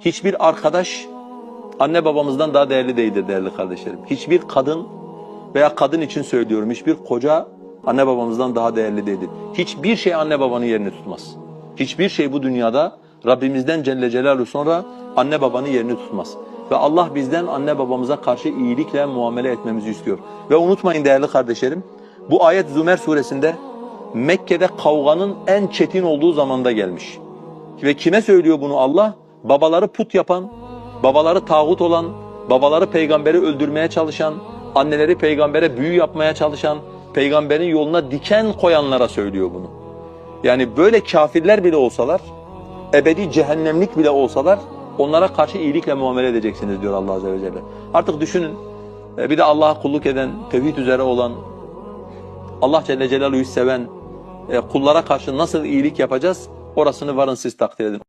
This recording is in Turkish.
Hiçbir arkadaş anne babamızdan daha değerli değildir değerli kardeşlerim. Hiçbir kadın veya kadın için söylüyorum hiçbir koca anne babamızdan daha değerli değildir. Hiçbir şey anne babanın yerini tutmaz. Hiçbir şey bu dünyada Rabbimizden Celle Celaluhu sonra anne babanın yerini tutmaz. Ve Allah bizden anne babamıza karşı iyilikle muamele etmemizi istiyor. Ve unutmayın değerli kardeşlerim, bu ayet Zümer suresinde Mekke'de kavganın en çetin olduğu zamanda gelmiş. Ve kime söylüyor bunu Allah? Babaları put yapan, babaları tağut olan, babaları peygamberi öldürmeye çalışan, anneleri peygambere büyü yapmaya çalışan, peygamberin yoluna diken koyanlara söylüyor bunu. Yani böyle kafirler bile olsalar, ebedi cehennemlik bile olsalar onlara karşı iyilikle muamele edeceksiniz diyor Allah Azze ve Celle. Artık düşünün e, bir de Allah'a kulluk eden, tevhid üzere olan, Allah Celle Celaluhu'yu seven e, kullara karşı nasıl iyilik yapacağız orasını varın siz takdir edin.